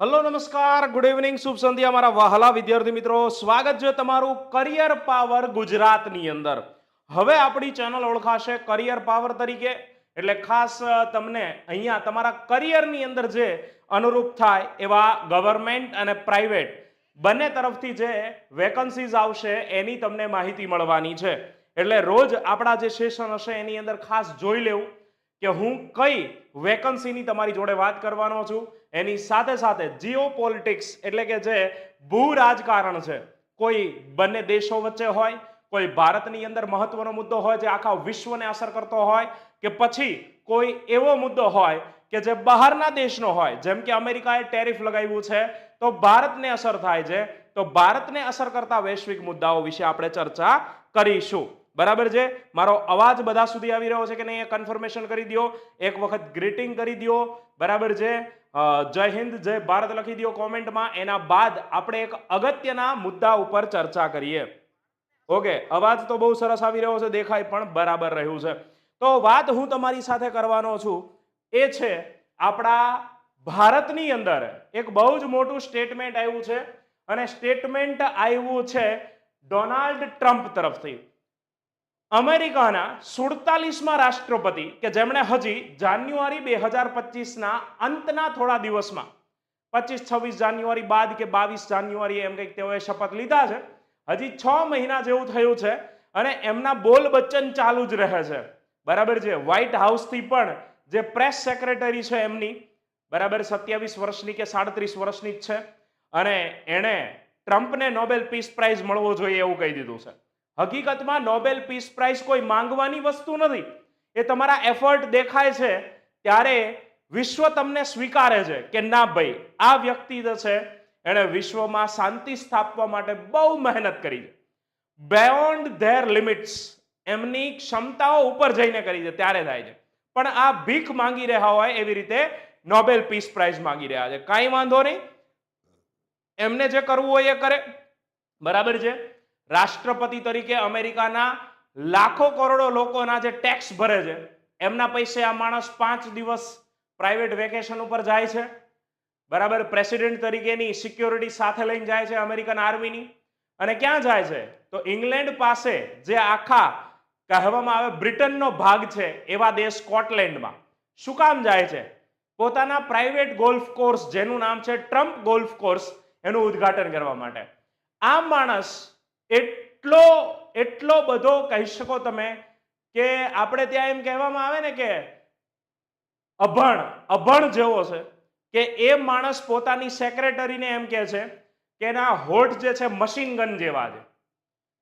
Hello, નમસ્કાર. Good evening શુભ સંધ્યા, મારા વહાલા વિદ્યાર્થી મિત્રો. સ્વાગત છે તમારું કરિયર પાવર ગુજરાતની અંદર. હવે આપણી ચેનલ ઓળખાશે કરિયર પાવર તરીકે. એટલે ખાસ તમને અહીંયા તમારા કરિયરની અંદર જે અનુરૂપ થાય એવા ગવર્મેન્ટ અને પ્રાઇવેટ બંને તરફથી જે વેકન્સીઝ આવશે એની તમને માહિતી મળવાની છે. એટલે રોજ આપણા જે સેશન હશે એની અંદર ખાસ જોઈ લેવું કે હું કઈ વેકન્સીની તમારી જોડે વાત કરવાનો છું. એની સાથે સાથે જીઓ પોલિટિક્સ એટલે કે જે ભૂ રાજકારણ છે, કોઈ બંને દેશો વચ્ચે હોય, કોઈ ભારતની અંદર મહત્વનો મુદ્દો હોય જે આખા વિશ્વને અસર કરતો હોય, કે પછી કોઈ એવો મુદ્દો હોય કે જે બહારના દેશનો હોય, જેમ કે અમેરિકાએ ટેરિફ લગાવ્યું છે, તો ભારતને અસર થાય છે, તો ભારતને અસર કરતા વૈશ્વિક મુદ્દાઓ વિશે આપણે ચર્ચા કરીશું. બરાબર છે? મારો અવાજ બધા સુધી આવી રહ્યો છે કે નહીં એ કન્ફર્મેશન કરી દો એક વખત ગ્રીટિંગ કરી દો બરાબર છે? જય હિન્દ, જય ભારત લખી દો કોમેન્ટમાં. એના બાદ આપણે એક અગત્યના મુદ્દા ઉપર ચર્ચા કરીએ. ઓકે, અવાજ તો બહુ સરસ આવી રહ્યો છે, દેખાય પણ બરાબર રહ્યું છે. તો વાત હું તમારી સાથે કરવાનો છું. એ છે, આપણા ભારતની અંદર એક બહુ જ મોટું સ્ટેટમેન્ટ આવ્યું છે. અને સ્ટેટમેન્ટ આવ્યું છે ડોનાલ્ડ ટ્રમ્પ તરફથી. અમેરિકાના સુડતાલીસમાં રાષ્ટ્રપતિ કે જેમણે હજી જાન્યુઆરી બે હજાર પચીસના અંતના થોડા દિવસમાં પચીસ, છવ્વીસ જાન્યુઆરી બાદ કે બાવીસ જાન્યુઆરી એમ કંઈક તેઓએ શપથ લીધા છે, હજી છ મહિના જેવું થયું છે અને એમના બોલ બચ્ચન ચાલુ જ રહે છે. બરાબર છે? વ્હાઇટ હાઉસથી પણ જે પ્રેસ સેક્રેટરી છે એમની, બરાબર સત્યાવીસ વર્ષની કે સાડત્રીસ વર્ષની જ છે અને એણે ટ્રમ્પને નોબેલ પીસ પ્રાઇઝ મળવો જોઈએ એવું કહી દીધું છે. હકીકતમાં નોબેલ પીસ પ્રાઇઝ કોઈ માંગવાની વસ્તુ નથી. એ તમારા એફર્ટ દેખાય છે, ત્યારે વિશ્વ તમને સ્વીકારે છે કે ના ભાઈ, આ વ્યક્તિ જે છે, એણે વિશ્વમાં શાંતિ સ્થાપવા માટે બહુ મહેનત કરી છે. બિયોન્ડ ધેર લિમિટ્સ એમની ક્ષમતાઓ ઉપર જઈને કરી છે, ત્યારે થાય છે. પણ આ ભીખ માંગી રહ્યા હોય એવી રીતે નોબેલ પીસ પ્રાઇઝ માંગી રહ્યા છે. કાંઈ વાંધો નહીં. એમને જે કરવું હોય એ કરે. બરાબર છે? રાષ્ટ્રપતિ તરીકે અમેરિકાના લાખો કરોડો લોકોના જે ટેક્સ ભરે છે, એમના પૈસે આ માણસ પાંચ દિવસ પ્રાઇવેટ વેકેશન ઉપર જાય છે. બરાબર પ્રેસિડેન્ટ તરીકેની સિક્યોરિટી સાથે લઈને જાય છે અમેરિકન આર્મીની અને ક્યાં જાય છે? તો ઇંગ્લેન્ડ પાસે જે આખા કહેવામાં આવે બ્રિટનનો ભાગ છે, એવા દેશ સ્કોટલેન્ડમાં શું કામ જાય છે? પોતાના પ્રાઇવેટ ગોલ્ફ કોર્સ જેનું નામ છે ટ્રમ્પ ગોલ્ફ કોર્સ એનું ઉદ્ઘાટન કરવા માટે. આ માણસ એટલો એટલો બધો કહી શકો તમે કે આપણે ત્યાં એમ કહેવામાં આવે ને કે અભણ અભણ જેવો છે, કે એ માણસ પોતાની સેક્રેટરીને એમ કહે છે કે એના હોઠ જે છે મશીન ગન જેવા છે.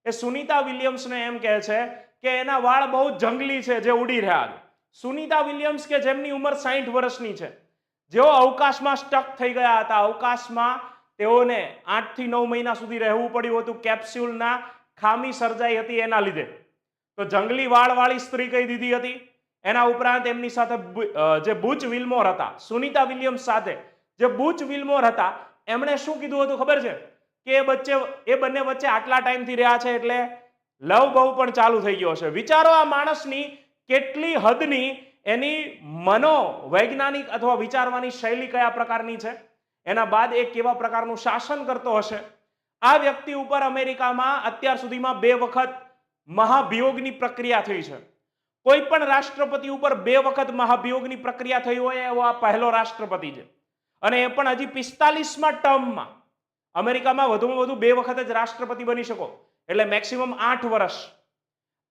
એ સુનિતા વિલિયમ્સને એમ કહે છે કે એના વાળ બહુ જંગલી છે જે ઉડી રહ્યા છે. સુનિતા વિલિયમ્સ કે જેમની ઉંમર સાઠ વર્ષની છે. જેઓ અવકાશમાં સ્ટક થઈ ગયા હતા. અવકાશમાં તેઓને આઠથી નવ મહિના સુધી રહેવું પડ્યું હતું કેપ્સ્યુલના ખામી સર્જાઈ હતી એના લીધે. તો જંગલી વાળવાળી સ્ત્રી કહી દીધી હતી. એના ઉપરાંત એમની સાથે જે બુચ વિલ્મોર હતા, સુનીતા વિલિયમ્સ સાથે જે બુચ વિલ્મોર હતા, એમણે શું કીધું હતું ખબર છે? કે એ વચ્ચે એ બંને વચ્ચે આટલા ટાઈમથી રહ્યા છે એટલે લવ બહુ પણ ચાલુ થઈ ગયો છે વિચારો આ માણસની કેટલી હદની એની મનોવૈજ્ઞાનિક અથવા વિચારવાની શૈલી કયા પ્રકારની છે? એના બાદ એ કેવા પ્રકારનું શાસન કરતો હશે? આ વ્યક્તિ ઉપર અમેરિકામાં અત્યાર સુધીમાં બે વખત મહાભિયોગની પ્રક્રિયા થઈ છે. કોઈ પણ રાષ્ટ્રપતિ ઉપર બે વખત મહાભિયોગની પ્રક્રિયા થઈ હોય એવો આ પહેલો રાષ્ટ્રપતિ છે. અને એ પણ હજી પિસ્તાલીસમાં ટર્મમાં. અમેરિકામાં વધુમાં વધુ બે વખત જ રાષ્ટ્રપતિ બની શકો. એટલે મેક્સિમમ આઠ વર્ષ.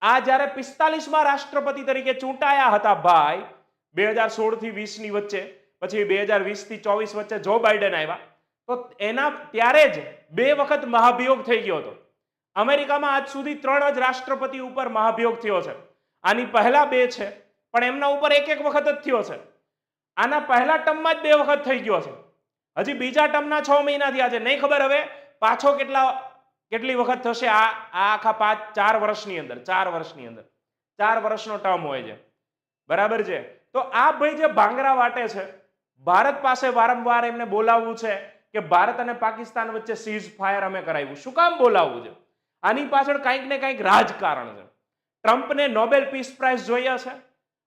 આ જ્યારે પિસ્તાલીસમાં રાષ્ટ્રપતિ તરીકે ચૂંટાયા હતા ભાઈ, બે હજાર સોળથી વીસની વચ્ચે પછી બે હજાર વીસથી ચોવીસ વચ્ચે જો બાઇડન આવ્યા, તો એના ત્યારે જ બે વખત મહાભિયોગ થઈ ગયો હતો. અમેરિકામાં આજ સુધી ત્રણ જ રાષ્ટ્રપતિ ઉપર મહાભિયોગ થયો છે. આની પહેલા બે છે, પણ એમના ઉપર એક એક વખત જ થયો છે. આના પહેલા ટર્મમાં જ બે વખત થઈ ગયો છે. હજી બીજા ટર્મના છ મહિના થયા છે. નહીં ખબર હવે પાછો કેટલા, કેટલી વખત થશે આ આ આખા પાંચ, ચાર વર્ષની અંદર, ચાર વર્ષની અંદર. ચાર વર્ષનો ટર્મ હોય છે. બરાબર છે? તો આ ભાઈ જે ભાંગરા વાટે છે ભારત પાસે વારંવાર એમને બોલાવવું છે કે ભારત અને પાકિસ્તાન વચ્ચે સીઝ ફાયર અમે કરાવ્યું. શું કામ બોલાવવું છે? આની પાછળ કંઈક ને કંઈક રાજકારણ છે. ટ્રમ્પને નોબેલ પીસ પ્રાઇઝ જોઈએ છે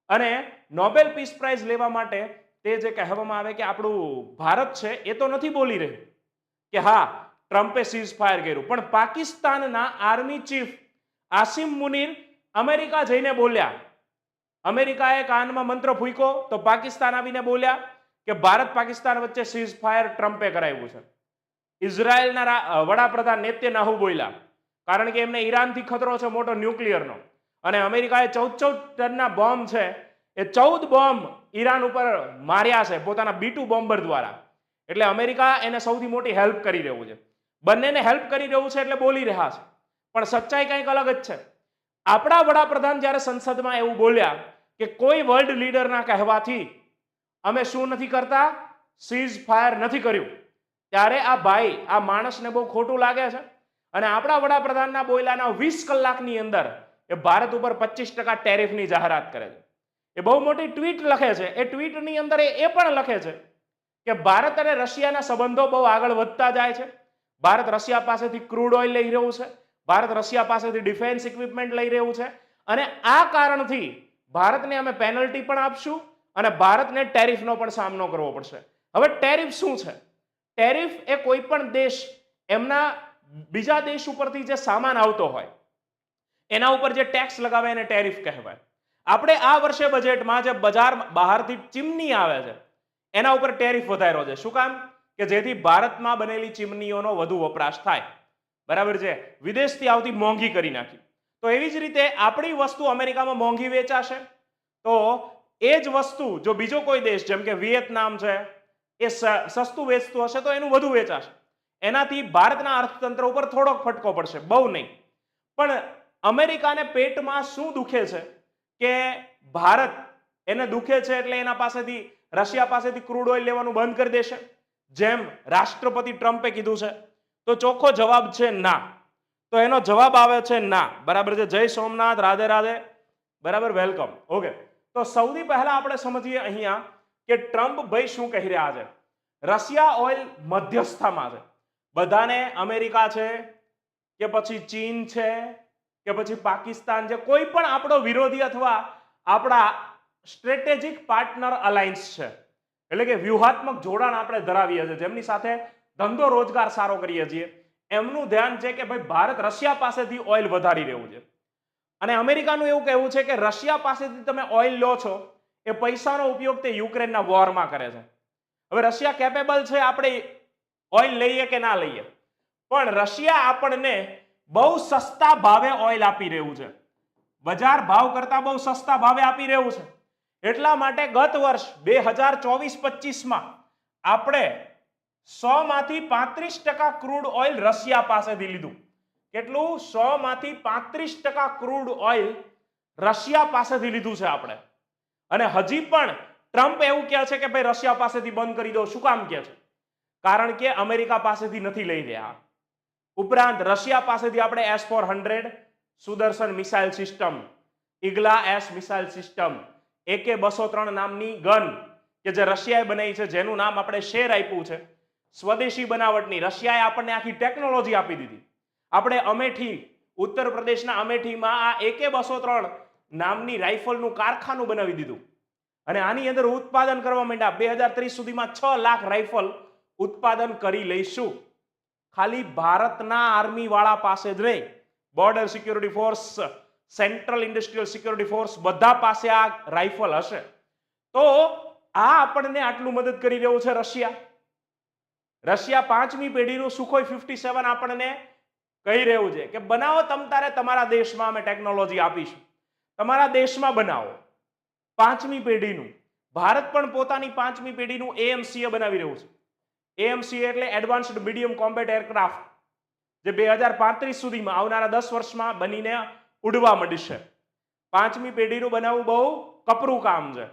અને નોબેલ પીસ પ્રાઇઝ લેવા માટે તે જે કહેવામાં આવે કે આપણું ભારત છે એ તો નથી બોલી રહ્યું કે હા, ટ્રમ્પે સીઝ ફાયર કર્યું. પણ પાકિસ્તાનના army chief Asim Munir America જઈને બોલ્યા. અમેરિકાએ કાનમાં મંત્ર ફૂંક્યો તો પાકિસ્તાન આવીને બોલ્યા. કે ભારત પાકિસ્તાન વચ્ચે સીઝ ફાયર ટ્રમ્પે કરાવ્યું છે. ઇઝરાયેલના વડાપ્રધાન નેત્ય નેત્યનાહુ બોલ્યા, કારણ કે એમને ઈરાનથી ખતરો છે મોટો ન્યુક્લિયરનો. અને અમેરિકાએ ચૌદ ચૌદ ટનના બોમ્બ છે, એ ચૌદ બોમ્બ ઈરાન ઉપર માર્યા છે, પોતાના બીટુ બોમ્બર દ્વારા. એટલે અમેરિકા એને સૌથી મોટી હેલ્પ કરી રહ્યું છે. બંનેને હેલ્પ કરી રહ્યું છે એટલે બોલી રહ્યા છે. પણ સચ્ચાઈ કંઈક અલગ જ છે. આપણા વડાપ્રધાન જ્યારે સંસદમાં એવું બોલ્યા કે કોઈ વર્લ્ડ લીડરના કહેવાથી અમે શું નથી કરતા? સીઝ ફાયર નથી કર્યું. ત્યારે આ ભાઈ, આ માણસને બહુ ખોટું લાગે છે. અને આપણા વડાપ્રધાનના બોયલાના વીસ કલાકની અંદર એ ભારત ઉપર પચીસ ટકા ટેરિફની જાહેરાત કરે છે. એ બહુ મોટી ટ્વીટ લખે છે. એ ટ્વીટની અંદર એ એ પણ લખે છે કે ભારત અને રશિયાના સંબંધો બહુ આગળ વધતા જાય છે. ભારત રશિયા પાસેથી ક્રૂડ ઓઇલ લઈ રહ્યું છે. ભારત રશિયા પાસેથી ડિફેન્સ ઇક્વિપમેન્ટ લઈ રહ્યું છે. અને આ કારણથી ભારતને અમે પેનલ્ટી પણ આપશું. અને ભારતને ટેરિફનો પણ સામનો કરવો પડશે. હવે ટેરિફ શું છે? ટેરિફ એ કોઈ પણ દેશ એમના બીજા દેશ ઉપરથી જે સામાન આવતો હોય, એના ઉપર જે ટેક્સ લગાવે એને ટેરિફ કહેવાય. આપણે આ વર્ષે બજેટમાં જે બજાર બહારથી ચીમની આવે છે, એના ઉપર ટેરિફ વધાર્યો છે. શું કામ? કે જેથી ભારતમાં બનેલી ચીમનીઓનો વધુ વપરાશ થાય. બરાબર છે? વિદેશથી આવતી મોંઘી કરી નાખી. તો એવી જ રીતે આપણી વસ્તુ અમેરિકામાં મોંઘી વેચાશે. તો એ જ વસ્તુ જો બીજો કોઈ દેશ, જેમ કે વિયેતનામ છે, એ સસ્તું વેચતું હશે તો એનું વધુ વેચાશે. એનાથી ભારતના અર્થતંત્ર ઉપર થોડોક ફટકો પડશે, બહુ નહીં. પણ અમેરિકાને પેટમાં શું દુખે છે કે ભારત એને દુખે છે એટલે એના પાસેથી, રશિયા પાસેથી ક્રૂડ ઓઇલ લેવાનું બંધ કરી દેશે. જેમ રાષ્ટ્રપતિ ટ્રમ્પે કીધું છે. તો ચોખ્ખો જવાબ છે ના. તો એનો જવાબ આવે છે ના. બરાબર છે. જય સોમનાથ, રાધે રાધે. બરાબર, વેલકમ. ઓકે. તો સૌથી પહેલા આપણે સમજીએ અહીંયા કે ટ્રમ્પ ભાઈ શું કહી રહ્યા છે? રશિયા ઓઇલ મધ્યસ્થામાં છે. બધાને અમેરિકા છે કે પછી ચીન છે કે પછી પાકિસ્તાન છે, કોઈ પણ આપણો વિરોધી અથવા આપણા સ્ટ્રેટેજિક પાર્ટનર અલાયન્સ છે. એટલે કે વ્યૂહાત્મક જોડાણ આપણે ધરાવીએ છીએ. જેમની સાથે ધંધો રોજગાર સારો કરીએ છીએ. એમનું ધ્યાન છે કે ભાઈ ભારત રશિયા પાસેથી ઓઇલ વધારી રહ્યું છે. અને અમેરિકાનું એવું કહેવું છે કે રશિયા પાસેથી તમે ઓઇલ લો છો, એ પૈસાનો ઉપયોગ તે યુક્રેનના વોરમાં કરે છે. હવે રશિયા કેપેબલ છે આપણે ઓઇલ લઈએ કે ના લઈએ? પણ રશિયા આપણને બહુ સસ્તા ભાવે ઓઇલ આપી રહ્યું છે. બજાર ભાવ કરતા બહુ સસ્તા ભાવે આપી રહ્યું છે. એટલા માટે ગત વર્ષ બે હજાર ચોવીસ પચીસમાં આપણે સો માંથી પાંત્રીસ ટકા ક્રૂડ ઓઇલ રશિયા પાસેથી લીધું. કેટલું? સો માંથી પાંત્રીસ ટકા ક્રૂડ ઓઇલ રશિયા પાસેથી લીધું છે આપણે. અને હજી પણ ટ્રમ્પ એવું કહે છે કે ભાઈ રશિયા પાસેથી બંધ કરી દો. શું કામ કહે છે? કારણ કે અમેરિકા પાસેથી નથી લઈ રહ્યા. ઉપરાંત રશિયા પાસેથી આપણે S four hundred Sudarshan missile system Igla S missile system, AK બસો ત્રણ નામની ગન કે જે રશિયાએ બનાવી છે, જેનું નામ આપણે શેર આપ્યું છે. સ્વદેશી બનાવટની રશિયાએ આપણને આખી ટેકનોલોજી આપી દીધી. આપણે અમેઠી, ઉત્તર પ્રદેશના અમેઠીમાં આ એકે બસો ત્રણ નામની રાઇફલનું કારખાનું બનાવી દીધું. અને આની અંદર ઉત્પાદન કરવા માંડ્યા. બે હજાર ત્રીસ સુધીમાં છ લાખ રાઇફલ ઉત્પાદન કરી લઈશું. ખાલી ભારતના આર્મી વાળા પાસે જ નહીં border security force central industrial security force બધા પાસે આ રાઇફલ હશે. તો આ આપણને આટલું મદદ કરી રહ્યું છે રશિયા. રશિયા પાંચમી પેઢીનું સુખોઈ ફિફ્ટી સેવન આપણને કહી રહ્યું છે કે બનાવો તમ તારે તમારા દેશમાં અમે ટેકનોલોજી આપીશું. તમારા દેશમાં બનાવો. પાંચમી પેઢીનું. ભારત પણ પોતાની પાંચમી પેઢીનું એએમસીએ બનાવી રહ્યું છે. એએમસીએ એટલે એડવાન્સ્ડ મીડિયમ કોમ્બેટ એરક્રાફ્ટ જે બે હજાર પાંત્રીસ સુધીમાં આવનારા દસ વર્ષમાં બનીને ઉડવા મળશે પાંચમી પેઢીનું બનાવવું બહુ કપરું કામ છે.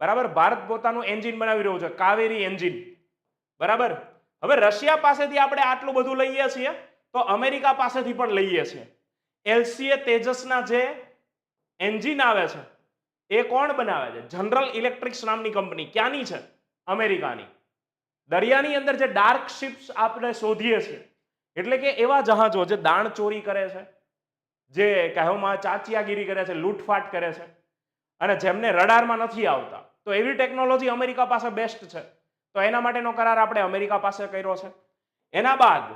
બરાબર? ભારત પોતાનું એન્જિન બનાવી રહ્યું છે, કાવેરી એન્જિન. બરાબર? હવે રશિયા પાસેથી આપણે આટલું બધું લઈએ છીએ. તો અમેરિકા પાસેથી પણ લઈએ છીએ. એલસીએ તેજસના જે એન્જિન આવે છે, એ કોણ બનાવે છે? જનરલ ઇલેક્ટ્રિક્સ નામની કંપની ક્યાંની છે? અમેરિકાની. દરિયાની અંદર જે ડાર્ક શિપ્સ આપણે શોધીએ છીએ, એટલે કે એવા જહાજો જે દાણ ચોરી કરે છે, જે કહેવામાં ચાચિયાગીરી કરે છે, લૂંટફાટ કરે છે, અને જેમને રડારમાં નથી આવતા. તો એવી ટેકનોલોજી અમેરિકા પાસે બેસ્ટ છે. તો એના માટેનો કરાર આપણે અમેરિકા પાસે કર્યો છે. એના બાદ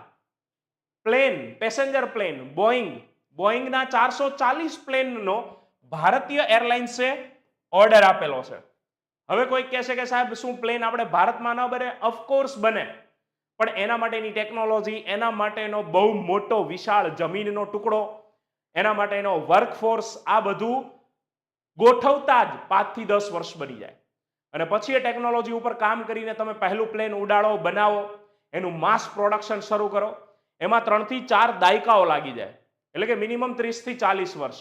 પ્લેન, પેસેન્જર પ્લેન બોઈંગ બોઈંગના ચારસો ચાલીસ પ્લેનનો ભારતીય એરલાઇન્સે ઓર્ડર આપેલો છે. હવે કોઈ કહેશે કે સાહેબ, શું પ્લેન આપણે ભારતમાં ન બને? ઓફકોર્સ બને. પણ એના માટેની ટેકનોલોજી, એના માટેનો બહુ મોટો વિશાળ જમીનનો ટુકડો, એના માટેનો વર્કફોર્સ આ બધું ગોઠવતા જ પાંચથી દસ વર્ષ બની જાય. અને પછી એ ટેકનોલોજી ઉપર કામ કરીને તમે પહેલું પ્લેન ઉડાડો, બનાવો, એનું માસ પ્રોડક્શન શરૂ કરો. એમાં ત્રણથી ચાર દાયકાઓ લાગી જાય. એટલે કે મિનિમમ ત્રીસથી ચાલીસ વર્ષ.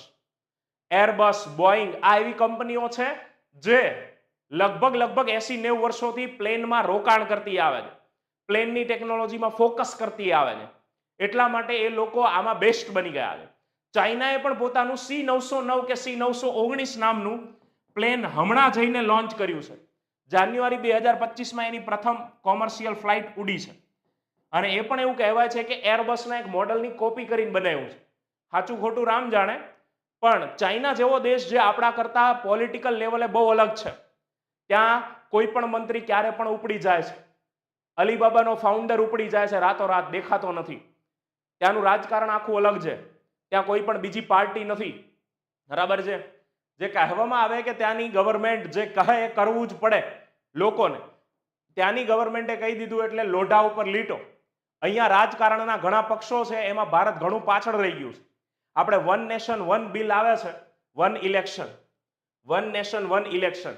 એરબસ બોઈંગ આ એવી કંપનીઓ છે જે લગભગ લગભગ એસી નેવું વર્ષોથી પ્લેનમાં રોકાણ કરતી આવે છે. પ્લેનની ટેકનોલોજીમાં ફોકસ કરતી આવે છે. એટલા માટે એ લોકો આમાં બેસ્ટ બની ગયા છે. ચાઇનાએ પણ પોતાનું સી નવસો નવ કે સી નવસો ઓગણીસ નામનું પ્લેન હમણાં જઈને લોન્ચ કર્યું છે. જાન્યુઆરી બે હજાર પચીસમાં એની પ્રથમ કોમર્શિયલ ફ્લાઇટ ઉડી છે. અને એ પણ એવું કહેવાય છે કે એરબસના એક મોડલની કોપી કરીને બનાવ્યું છે. સાચું ખોટું રામ જાણે. પણ ચાઇના જેવો દેશ જે આપણા કરતાં પોલિટિકલ લેવલે બહુ અલગ છે. ત્યાં કોઈ પણ મંત્રી ક્યારે પણ ઉપડી જાય છે. અલીબાબાનો ફાઉન્ડર ઉપડી જાય છે, રાતોરાત દેખાતો નથી. ત્યાંનું રાજકારણ આખું અલગ છે. ત્યાં કોઈ પણ બીજી પાર્ટી નથી. બરાબર છે? જે કહેવામાં આવે કે ત્યાંની ગવર્મેન્ટ જે કહે એ કરવું જ પડે લોકોને. ત્યાંની ગવર્મેન્ટે કહી દીધું એટલે લોઢા ઉપર લીટો. અહીંયા રાજકારણના ઘણા પક્ષો છે, એમાં ભારત ઘણું પાછળ રહી ગયું છે. આપણે વન નેશન વન બિલ આવે છે one election one nation one election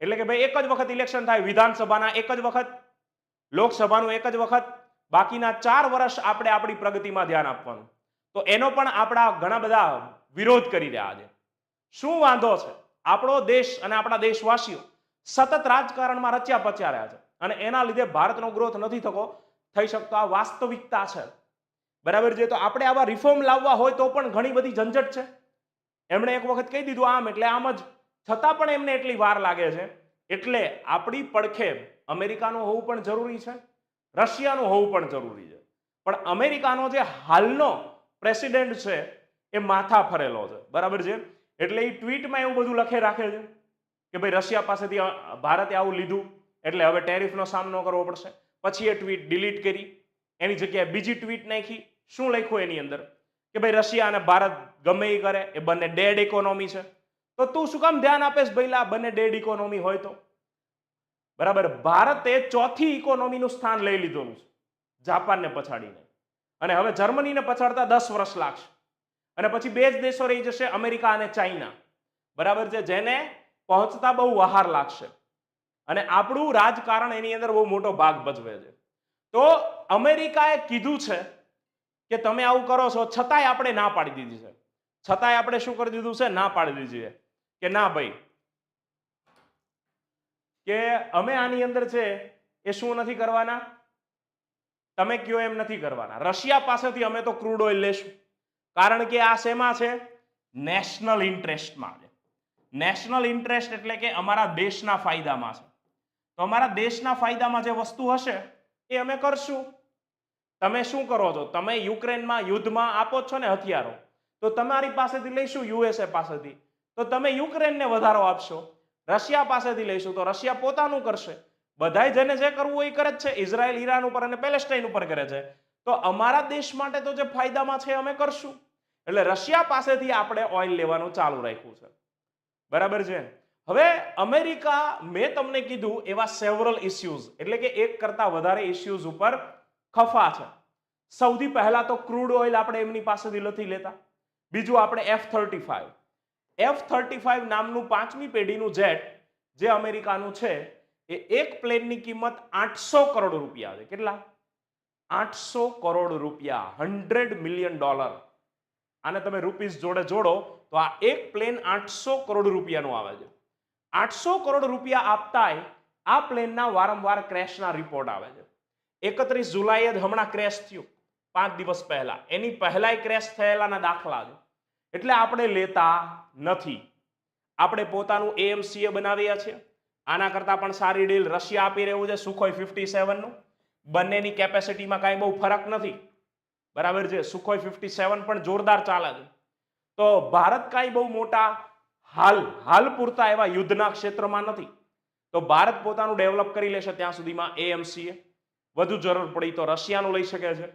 એટલે કે ભાઈ એક જ વખત ઇલેક્શન થાય, વિધાનસભાના એક જ વખત, લોકસભાનું એક જ વખત, બાકીના ચાર વર્ષ આપણે આપણી પ્રગતિમાં ધ્યાન આપવાનું. તો એનો પણ આપણા ઘણા બધા વિરોધ કરી રહ્યા છે. શું વાંધો છે? આપણો દેશ અને આપણા દેશવાસીઓ સતત રાજકારણમાં રચ્યા પચ્યા રહ્યા છે. અને એના લીધે ભારતનો ગ્રોથ નથી થતો થઈ શકતો આ વાસ્તવિકતા છે. બરાબર છે? તો આપણે આવા રિફોર્મ લાવવા હોય તો પણ ઘણી બધી ઝંઝટ છે. એમણે એક વખત કહી દીધું આમ એટલે આમ જ. છતાં પણ એમને એટલી વાર લાગે છે. એટલે આપણી પડખે અમેરિકાનું હોવું પણ જરૂરી છે. રશિયાનું હોવું પણ જરૂરી છે. પણ અમેરિકાનો જે હાલનો પ્રેસિડેન્ટ છે, એ માથા ફરેલો છે. બરાબર છે? એટલે એ ટ્વીટમાં એવું બધું લખે રાખે છે કે ભાઈ રશિયા પાસેથી ભારતે આવું લીધું. એટલે હવે ટેરિફનો સામનો કરવો પડશે. પછી એ ટ્વીટ ડિલીટ કરી, એની જગ્યાએ બીજી ટ્વીટ નાખી. શું લખ્યું એની અંદર? કે ભાઈ રશિયા અને ભારત ગમે એ કરે, એ બંને ડેડ ઇકોનોમી છે. તો તું શું કામ ધ્યાન આપેશ ભઈલા? બંને ડેડ ઇકોનોમી હોય તો. બરાબર? ભારતે ચોથી ઇકોનોમીનું સ્થાન લઈ લીધેલું છે, જાપાનને પછાડીને. અને હવે જર્મનીને પછાડતા દસ વર્ષ લાગશે. અને પછી બે જ દેશો રહી જશે, અમેરિકા અને ચાઇના. બરાબર છે? જેને પહોંચતા બહુ વહાર લાગશે. અને આપણું રાજકારણ એની અંદર બહુ મોટો ભાગ ભજવે છે. તો અમેરિકાએ કીધું છે કે તમે આવું કરો છો, છતાંય આપણે ના પાડી દીધી છે. છતાંય આપણે શું કરી દીધું છે? ના પાડી દીધી છે. કે ના ભાઈ, કે અમે આની અંદર છે એ શું નથી કરવાના? તમે કયો એમ નથી કરવાના. રશિયા પાસેથી અમે તો ક્રૂડ ઓઇલ લેશું. કારણ કે આ શેમાં છે? નેશનલ ઇન્ટરેસ્ટમાં છે. નેશનલ ઇન્ટરેસ્ટ એટલે કે અમારા દેશના ફાયદામાં છે. તો અમારા દેશના ફાયદામાં જે વસ્તુ હશે, એ અમે કરશું. તમે શું કરો છો? તમે યુક્રેનમાં યુદ્ધમાં આપો છો ને હથિયારો. તો તમારી પાસેથી લઈશું યુએસએ પાસેથી. તો તમે યુક્રેનને વધારો આપશો. રશિયા પાસેથી લઈશું. તો રશિયા પોતાનું કરશે. બધાય જેને જે કરવું એ કરે જ છે. ઇઝરાયલ, ઈરાન ઉપર અને પેલેસ્ટાઈન ઉપર કરે છે. તો અમારા દેશ માટે તો જે ફાયદામાં છે અમે કરશું. એટલે રશિયા પાસેથી આપણે ઓઇલ લેવાનું ચાલુ રાખ્યું છે. બરાબર છે? હવે અમેરિકા, મેં તમને કીધું, એવા સેવરલ ઇસ્યુઝ એટલે કે એક કરતા વધારે ઇસ્યુઝ ઉપર ખફા છે. સૌથી પહેલા તો ક્રૂડ ઓઇલ આપણે એમની પાસેથી નથી લેતા. બીજું આપણે F thirty five F thirty five નામનું પાંચમી પેઢીનું જેટ જે અમેરિકાનું છે, એ એક પ્લેનની કિંમત આઠસો કરોડ રૂપિયા છે. કેટલા? આઠસો કરોડ રૂપિયા. Hundred million dollar. આને તમે રૂપીસ જોડે જોડો, તો આ એક પ્લેન આઠસો કરોડ રૂપિયાનું આવે છે. આઠસો કરોડ રૂપિયા આપતાય આ પ્લેનના વારંવાર ક્રેશના રિપોર્ટ આવે છે. એકત્રીસ જુલાઈએ જ હમણાં ક્રેશ થયું, પાંચ દિવસ પહેલા. એની પહેલાય ક્રેશ થયેલાના દાખલા છે. એટલે આપણે લેતા નથી. આપણે પોતાનું એએમસીએ બનાવ્યા છીએ આના કરતાં પણ સારી ડીલ રશિયા આપી રહ્યું છે સુખોઈ ફિફ્ટી સેવનનું બંનેની કેપેસિટીમાં કાંઈ બહુ ફરક નથી. બરાબર છે? સુખોઈ ફિફ્ટી સેવન પણ જોરદાર ચાલે છે. તો ભારત કાંઈ બહુ મોટા હાલ હાલ પૂરતા એવા યુદ્ધના ક્ષેત્રમાં નથી. તો ભારત પોતાનું ડેવલપ કરી લેશે ત્યાં સુધીમાં એએમસીએ. વધુ જરૂર પડી તો રશિયાનું લઈ શકે છે.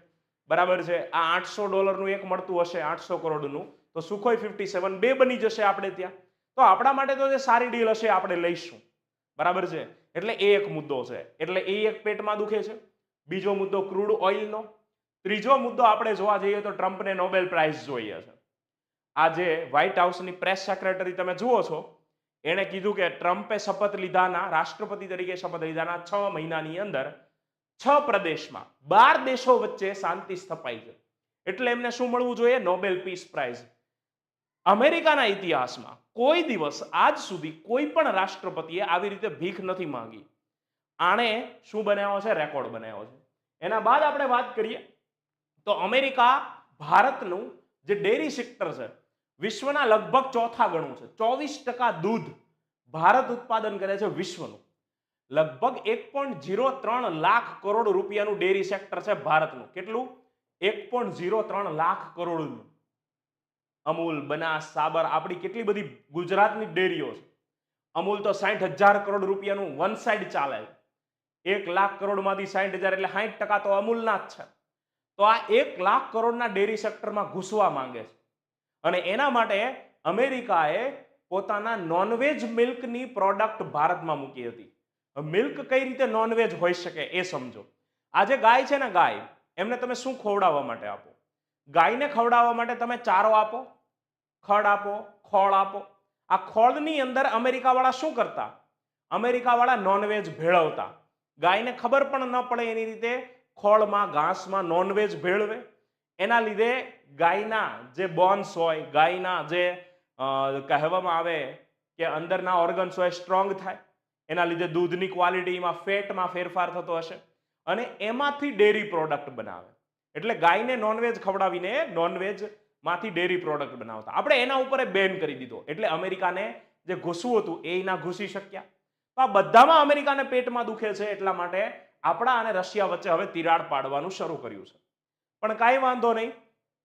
બરાબર છે? આ આઠસો ડોલરનું એક મળતું હશે, આઠસો કરોડનું. તો સુખોઈ ફિફ્ટી સેવન બે બની જશે આપણે ત્યાં. તો આપણા માટે તો જે સારી ડીલ હશે આપણે લઈશું. બરાબર છે? એટલે એ એક મુદ્દો છે. એટલે એ એક પેટમાં દુખે છે. બીજો મુદ્દો ક્રૂડ ઓઇલનો. ત્રીજો મુદ્દો આપણે જોવા જઈએ તો ટ્રમ્પને નોબેલ પ્રાઇઝ જોઈએ છે. આજે વ્હાઇટ હાઉસની પ્રેસ સેક્રેટરી તમે જુઓ છો, એણે કીધું કે ટ્રમ્પે શપથ લીધાના, રાષ્ટ્રપતિ તરીકે શપથ લીધાના છ મહિનાની અંદર છ પ્રદેશમાં બાર દેશો વચ્ચે શાંતિ સ્થપાઈ છે. એટલે એમને શું મળવું જોઈએ? નોબેલ પીસ પ્રાઇઝ અમેરિકાના ઇતિહાસમાં કોઈ દિવસ આજ સુધી કોઈ પણ રાષ્ટ્રપતિએ આવી રીતે ભીખ નથી માંગી. આણે શું બનાવ્યો છે? રેકોર્ડ બનાવ્યો છે. એના બાદ આપણે વાત કરીએ તો અમેરિકા ભારતનું જે ડેરી સેક્ટર છે, વિશ્વના લગભગ ચોથા ગણું છે. ચોવીસ ટકા દૂધ ભારત ઉત્પાદન કરે છે વિશ્વનું. લગભગ એક પોઈન્ટ ઝીરો ત્રણ લાખ કરોડ રૂપિયાનું ડેરી સેક્ટર છે ભારતનું. કેટલું? એક પોઈન્ટ ઝીરો ત્રણ લાખ કરોડનું. અમૂલ, બનાસ, સાબર, આપણી કેટલી બધી ગુજરાતની ડેરીઓ છે. અમૂલ તો સાઠ હજાર કરોડ રૂપિયાનું વન સાઈડ ચાલે એક લાખ કરોડમાંથી સાઠ હજાર એટલે સાઠ ટકા તો અમૂલના જ છે. તો આ એક લાખ કરોડના ડેરી સેક્ટરમાં ઘૂસવા માંગે છે. અને એના માટે અમેરિકાએ પોતાના નોનવેજ મિલ્કની પ્રોડક્ટ ભારતમાં મૂકી હતી. મિલ્ક કઈ રીતે નોનવેજ હોઈ શકે એ સમજો. આજે ગાય છે ને ગાય, એમને તમે શું ખવડાવવા માટે આપો? ગાયને ખવડાવવા માટે તમે ચારો આપો, ખડ આપો, ખોળ આપો. આ ખોળની અંદર અમેરિકાવાળા શું કરતા? અમેરિકાવાળા નોનવેજ ભેળવતા. ગાયને ખબર પણ ન પડે એની રીતે ખોળમાં, ઘાસમાં નોનવેજ ભેળવે. એના લીધે ગાયના જે બોન્સ હોય, ગાયના જે કહેવામાં આવે કે અંદરના ઓર્ગન્સ હોય સ્ટ્રોંગ થાય. એના લીધે દૂધની ક્વોલિટીમાં ફેટમાં ફેરફાર થતો હશે. અને એમાંથી ડેરી પ્રોડક્ટ બનાવે. એટલે ગાયને નોનવેજ ખવડાવીને નોનવેજમાંથી ડેરી પ્રોડક્ટ બનાવતા. આપણે એના ઉપર બેન કરી દીધો. એટલે અમેરિકાને જે ઘૂસવું હતું, એ ના ઘૂસી શક્યા. તો આ બધામાં અમેરિકાને પેટમાં દુખે છે એટલા માટે આપણા અને રશિયા વચ્ચે હવે તિરાડ પાડવાનું શરૂ કર્યું છે. પણ કાંઈ વાંધો નહીં.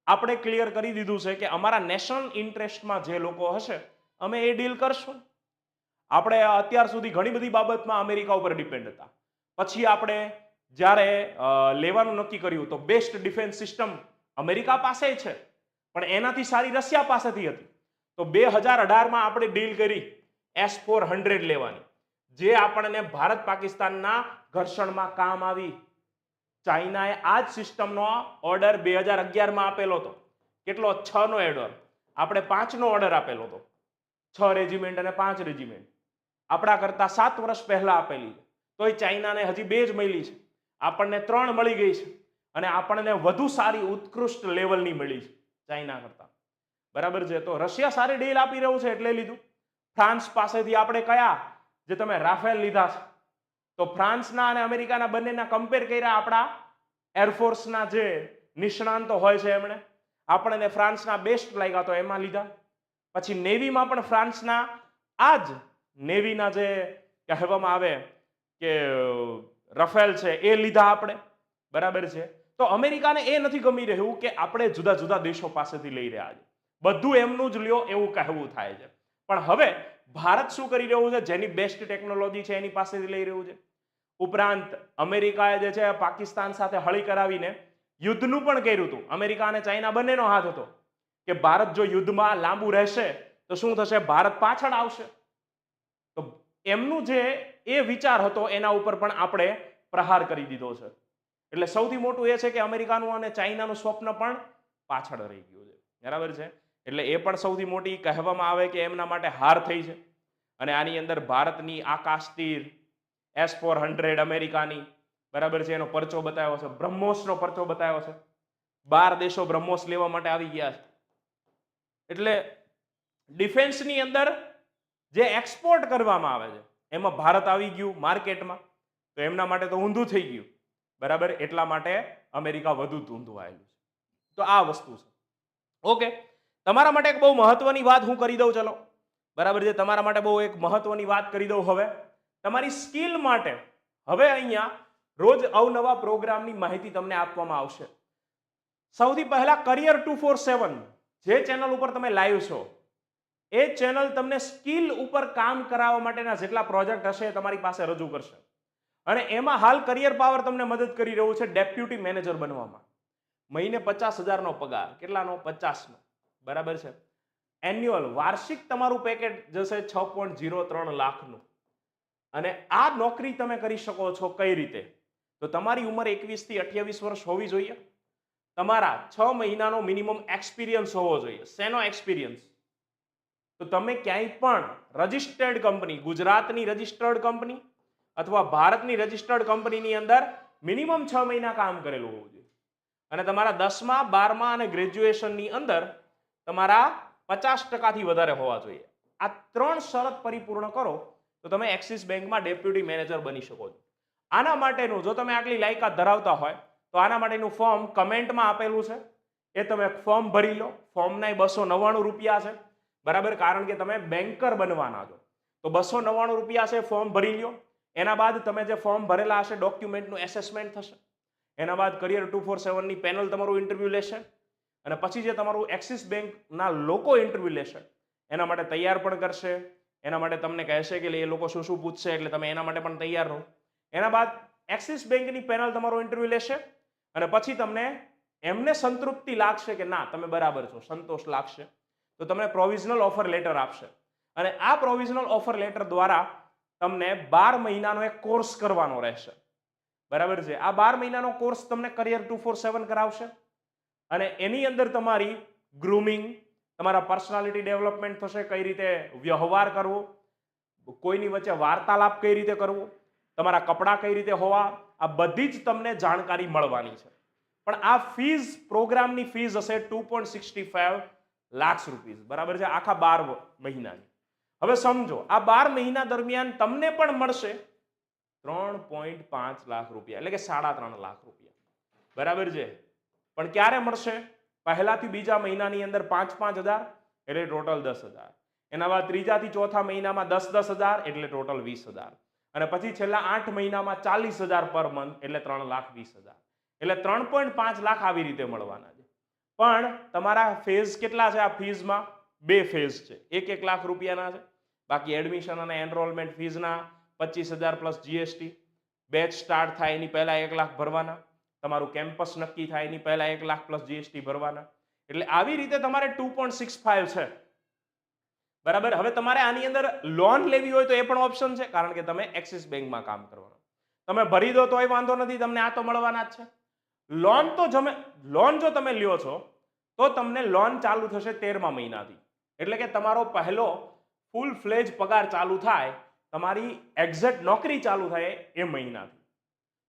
આપણે ક્લિયર કરી દીધું છે કે અમારા નેશનલ ઇન્ટરેસ્ટમાં જે લોકો હશે, અમે એ ડીલ કરશું. આપણે અત્યાર સુધી ઘણી બધી બાબતમાં અમેરિકા ઉપર ડિપેન્ડ હતા. પછી આપણે જ્યારે લેવાનું નક્કી કર્યું તો બેસ્ટ ડિફેન્સ સિસ્ટમ અમેરિકા પાસે છે, પણ એનાથી સારી રશિયા પાસેથી હતી. તો બે હજાર અઢારમાં આપણે ડીલ કરી એસ ફોર હંડ્રેડ લેવાની. જે આપણને ભારત પાકિસ્તાનના ઘર્ષણમાં કામ આવી. ચાઇનાએ આ જ સિસ્ટમનો ઓર્ડર બે હજાર અગિયારમાં આપેલો હતો. કેટલો? છ નો ઓર્ડર આપણે પાંચનો ઓર્ડર આપેલો હતો. છ રેજિમેન્ટ અને પાંચ રેજિમેન્ટ આપણા કરતાં સાત વર્ષ પહેલાં આપેલી તો તોય ચાઇનાને હજી બે જ મળી છે. આપણને ત્રણ મળી ગઈ છે. અને આપણને વધુ સારી ઉત્કૃષ્ટ લેવલની મળી છે ચાઇના કરતાં. બરાબર છે? તો રશિયા સારી ડીલ આપી રહ્યું છે એટલે લીધું. ફ્રાન્સ પાસેથી આપણે કયા? જે તમે રાફેલ લીધા છે. તો ફ્રાન્સના અને અમેરિકાના બંનેના કમ્પેર કર્યા આપણા એરફોર્સના જે નિષ્ણાંતો હોય છે એમણે. આપણને ફ્રાન્સના બેસ્ટ લાગ્યા તો એમાં લીધા. પછી નેવીમાં પણ ફ્રાન્સના આ જ નેવીના જે કહેવામાં આવે કે રફેલ છે એ લીધા આપણે. બરાબર છે? તો અમેરિકાને એ નથી ગમી રહ્યું કે આપણે જુદા જુદા દેશો પાસેથી લઈ રહ્યા છે. બધું એમનું જ લ્યો એવું કહેવું થાય છે. પણ હવે ભારત શું કરી રહ્યું છે? જેની બેસ્ટ ટેકનોલોજી છે એની પાસેથી લઈ રહ્યું છે. ઉપરાંત અમેરિકાએ જે છે પાકિસ્તાન સાથે હળી કરાવીને યુદ્ધનું પણ કર્યું હતું. અમેરિકા અને ચાઇના બંનેનો હાથ હતો કે ભારત જો યુદ્ધમાં લાંબુ રહેશે તો શું થશે? ભારત પાછળ આવશે. તો એમનું જે એ વિચાર હતો એના ઉપર પણ આપણે પ્રહાર કરી દીધો છે. એટલે સૌથી મોટું એ છે કે અમેરિકાનું અને ચાઇનાનું સ્વપ્ન પણ પાછળ રહી ગયું છે. બરાબર છે? એટલે એ પણ સૌથી મોટી કહેવામાં આવે કે એમના માટે હાર થઈ છે. અને આની અંદર ભારતની આકાશ તીર એસ ફોર હંડ્રેડ અમેરિકાની, બરાબર છે, એનો પરચો બતાવ્યો છે, બ્રહ્મોસનો પરચો બતાવ્યો છે. બાર દેશો બ્રહ્મોસ લેવા માટે આવી ગયા છે. એટલે ડિફેન્સની અંદર જે એક્સપોર્ટ કરવામાં આવે છે, એમાં ભારત આવી ગયું માર્કેટમાં, તો એમના માટે તો ઊંધું થઈ ગયું. બરાબર? એટલા માટે અમેરિકા વધુ ઊંધું આવેલું છે. તો આ વસ્તુ છે. ઓકે? તમારા માટે એક બહુ મહત્વની વાત હું કરી દઉં, ચલો. બરાબર છે? તમારા માટે બહુ એક મહત્વની વાત કરી દઉં હવે. તમારી સ્કિલ માટે હવે અહીંયા રોજ અવનવા પ્રોગ્રામની માહિતી તમને આપવામાં આવશે. સૌથી પહેલા કરિયર ટુ ફોર સેવન, જે ચેનલ ઉપર તમે લાઈવ છો, એ ચેનલ તમને સ્કિલ ઉપર કામ કરાવવા માટેના જેટલા પ્રોજેક્ટ હશે તમારી પાસે રજૂ કરશે. અને એમાં હાલ કરિયર પાવર તમને મદદ કરી રહ્યું છે ડેપ્યુટી મેનેજર બનવામાં. મહિને પચાસ હજારનો પગાર, કેટલાનો? પચાસનો. બરાબર છે? એન્યુઅલ, વાર્ષિક તમારું પેકેજ જશે છ પોઈન્ટ જીરો ત્રણ લાખનું. અને આ નોકરી તમે કરી શકો છો કઈ રીતે? તો તમારી ઉંમર એકવીસથી અઠ્યાવીસ વર્ષ હોવી જોઈએ. તમારા છ મહિનાનો મિનિમમ એક્સપિરિયન્સ હોવો જોઈએ, શેનો એક્સપિરિયન્સ? તો તમે ક્યાંય પણ રજિસ્ટર્ડ કંપની, ગુજરાતની રજિસ્ટર્ડ કંપની અથવા ભારતની રજિસ્ટર્ડ કંપનીની અંદર મિનિમમ છ મહિના કામ કરેલું હોવું જોઈએ. અને તમારા દસમા, બારમા અને ગ્રેજ્યુએશનની અંદર તમારા પચાસ ટકાથી વધારે હોવા જોઈએ. આ ત્રણ શરત પરિપૂર્ણ કરો, તો તમે એક્સિસ બેંકમાં ડેપ્યુટી મેનેજર બની શકો છો. આના માટેનું, જો તમે આટલી લાયકાત ધરાવતા હોય, તો આના માટેનું ફોર્મ કમેન્ટમાં આપેલું છે. એ તમે ફોર્મ ભરી લો. ફોર્મના બસો નવ્વાણું રૂપિયા છે. બરાબર? કારણ કે તમે બેન્કર બનવાના છો. તો બસો નવ્વાણું રૂપિયા છે, ફોર્મ ભરી લો એના બાદ તમે જે ફોર્મ ભરેલા હશે, ડોક્યુમેન્ટનું એસેસમેન્ટ થશે. એના બાદ કરિયર ટુ ફોર સેવનની પેનલ તમારું ઇન્ટરવ્યૂ લેશે. અને પછી જે તમારું એક્સિસ બેંકના લોકો ઇન્ટરવ્યૂ લેશે, એના માટે તૈયાર પણ કરશે, એના માટે તમને કહેશે કે એ લોકો શું શું પૂછશે, એટલે તમે એના માટે પણ તૈયાર રહો. એના બાદ એક્સિસ બેંકની પેનલ તમારો ઇન્ટરવ્યૂ લેશે અને પછી તમને એમને સંતૃપ્તિ લાગશે કે ના, તમે બરાબર છો, સંતોષ લાગશે. તો તમને પ્રોવિઝનલ ઓફર લેટર આપશે. અને આ પ્રોવિઝનલ ઓફર લેટર દ્વારા તમને બાર મહિનાનો એક કોર્સ કરવાનો રહેશે. બરાબર છે? આ બાર મહિનાનો કોર્સ તમને કરિયર ટુ ફોર સેવન કરાવશે. અને એની અંદર તમારી ગ્રુમિંગ તમારા પર્સનાલિટી ડેવલપમેન્ટ થશે, કઈ રીતે વ્યવહાર કરવો, કોઈની વચ્ચે વાર્તાલાપ કઈ રીતે કરવો, તમારા કપડાં કઈ રીતે હોવા, આ બધી જ તમને જાણકારી મળવાની છે. પણ આ ફીઝ પ્રોગ્રામની ફીઝ હશે two point sixty five lakh rupees બરાબર છે? આખા બાર મહિનાની. હવે સમજો, આ બાર મહિના દરમિયાન તમને પણ મળશે ત્રણ પોઈન્ટ પાંચ લાખ રૂપિયા, એટલે કે સાડા ત્રણ લાખ રૂપિયા. બરાબર છે? પણ ક્યારે મળશે? પહેલાથી બીજા મહિનાની અંદર પાંચ પાંચ હજાર એટલે ટોટલ દસ હજાર. એના બાદ ત્રીજાથી ચોથા મહિનામાં દસ દસ હજાર એટલે ટોટલ વીસ હજાર. અને પછી છેલ્લા આઠ મહિનામાં ચાલીસ હજાર પર મંથ એટલે ત્રણ લાખ વીસ હજાર. એટલે ત્રણ પોઈન્ટ પાંચ લાખ આવી રીતે મળવાના છે. પણ તમારા ફેઝ કેટલા છે આ ફીઝમાં? બે ફેઝ છે. એક એક લાખ રૂપિયાના છે. બાકી એડમિશન અને એનરોલમેન્ટ ફીઝના પચીસ હજાર પ્લસ જીએસટી. બેચ સ્ટાર્ટ થાય એની પહેલાં એક લાખ ભરવાના. તમારું કેમ્પસ નક્કી થાય, એની પહેલા એક લાખ પ્લસ જીએસટી ભરવાના. એટલે આવી રીતે તમારે ટુ પોઈન્ટ સિક્સ ફાઈવ છે. બરાબર? હવે તમારે આની અંદર લોન લેવી હોય તો એ પણ ઓપ્શન છે, કારણ કે તમે એક્સિસ બેંકમાં કામ કરવાનું. તમે ભરી દો તોય વાંધો નથી, તમને આ તો મળવાના જ છે. લોન તો જમે લોન જો તમે લ્યો છો, તો તમને લોન ચાલુ થશે તેરમા મહિનાથી. એટલે કે તમારો પહેલો ફૂલ ફ્લેજ પગાર ચાલુ થાય, તમારી એક્ઝેક્ટ નોકરી ચાલુ થાય એ મહિનાથી.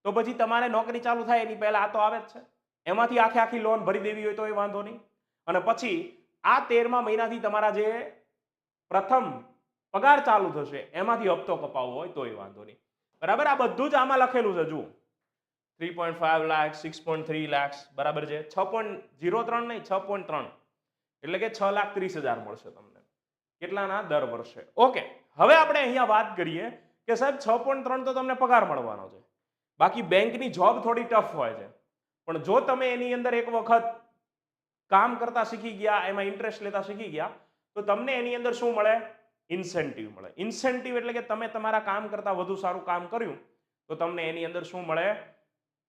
તો પછી તમારે નોકરી ચાલુ થાય એની પહેલા આ તો આવે જ છે. એમાંથી આખે આખી લોન ભરી દેવી હોય તો એ વાંધો નહીં. અને પછી આ તેરમા મહિનાથી તમારા જે પ્રથમ પગાર ચાલુ થશે, એમાંથી હપ્તો કપાવવો હોય તો એ વાંધો નહીં. બરાબર? આ બધું જ આમાં લખેલું છે, જુઓ. Three point five lakh six point three lakh બરાબર છે? છ પોઈન્ટ જીરો ત્રણ નહીં, છ પોઈન્ટ ત્રણ. એટલે કે છ લાખ ત્રીસ હજાર મળશે તમને. કેટલાના? દર વર્ષે. ઓકે. હવે આપણે અહીંયા વાત કરીએ કે સાહેબ, છ પોઈન્ટ ત્રણ તો તમને પગાર મળવાનો છે. બાકી બેંકની જોબ થોડી ટફ હોય છે. પણ જો તમે એની અંદર એક વખત કામ કરતા શીખી ગયા, એમાં ઇન્ટરેસ્ટ લેતા શીખી ગયા, તો તમને એની અંદર શું મળે? ઇન્સેન્ટિવ મળે. ઇન્સેન્ટિવ એટલે કે તમે તમારા કામ કરતા વધુ સારું કામ કર્યું, તો તમને એની અંદર શું મળે?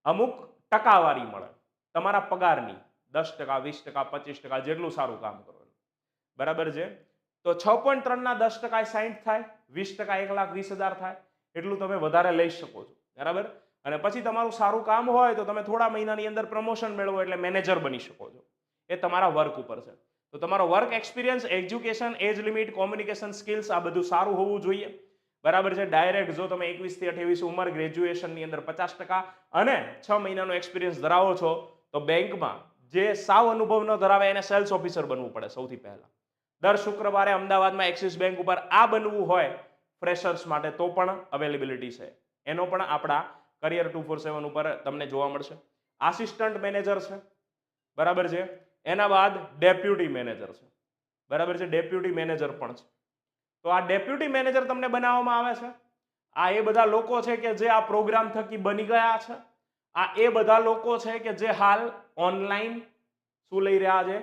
અમુક ટકાવારી મળે. તમારા પગારની દસ ટકા, વીસ ટકા, પચીસ ટકા જેટલું સારું કામ કરો બરાબર છે? તો છ પોઈન્ટ ત્રણના દસ ટકા સાહીઠ થાય, વીસ ટકા એક લાખ વીસ હજાર થાય, એટલું તમે વધારે લઈ શકો છો. બરાબર? અને પછી તમારું સારું કામ હોય તો તમે થોડા મહિનાની અંદર પ્રમોશન મેળવો એટલે મેનેજર બની શકો છો. એ તમારા વર્ક ઉપર છે. તો તમારો work experience education age limit communication skills આ બધું સારું હોવું જોઈએ. બરાબર છે? ડાયરેક્ટ જો તમે એકવીસથી અઠ્યાવીસ ઉંમર ગ્રેજ્યુએશનની અંદર પચાસ ટકા અને છ મહિનાનો એક્સપિરિયન્સ ધરાવો છો, તો બેંકમાં જે સાવ અનુભવ ન ધરાવે એને સેલ્સ ઓફિસર બનવું પડે સૌથી પહેલાં. દર શુક્રવારે અમદાવાદમાં એક્સિસ બેંક ઉપર આ બનવું હોય ફ્રેશર્સ માટે તો પણ અવેલેબિલિટી છે. એનો પણ આપણા કરિયર ટુ ફોર સેવન ઉપર તમને જોવા મળશે. આસિસ્ટન્ટ મેનેજર છે. બરાબર છે? એના બાદ ડેપ્યુટી મેનેજર છે. બરાબર છે? ડેપ્યુટી મેનેજર પણ છે. તો આ ડેપ્યુટી મેનેજર તમને બનાવવામાં આવે છે? આ એ બધા લોકો છે કે જે આ પ્રોગ્રામ થકી બની ગયા છે? આ એ બધા લોકો છે કે જે હાલ ઓનલાઈન શું લઈ રહ્યા છે?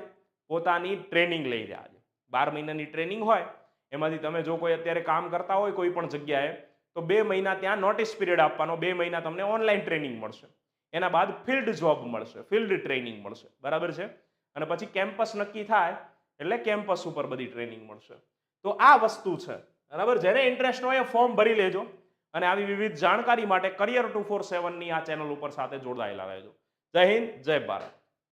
પોતાની ટ્રેનિંગ લઈ રહ્યા છે. બાર મહિનાની ટ્રેનિંગ હોય, એમાંથી તમે જો કોઈ અત્યારે કામ કરતા હોય કોઈ પણ જગ્યાએ તો બે મહિના ત્યાં નોટિસ પીરિયડ આપવાનો, બે મહિના તમને ઓનલાઈન ટ્રેનિંગ મળશે. એના બાદ ફિલ્ડ જોબ મળશે ફિલ્ડ ટ્રેનિંગ મળશે. બરાબર છે? અને પછી કેમ્પસ નક્કી થાય, એટલે કેમ્પસ ઉપર બધી ટ્રેનિંગ મળશે. તો આ વસ્તુ છે. બરાબર? જેને ઇન્ટરેસ્ટ હોય એ ફોર્મ ભરી લેજો અને આવી વિવિધ જાણકારી માટે કરિયર ટુ ફોર સેવનની આ ચેનલ ઉપર સાથે જોડાયેલા રહેજો. જય હિન્દ, જય ભારત.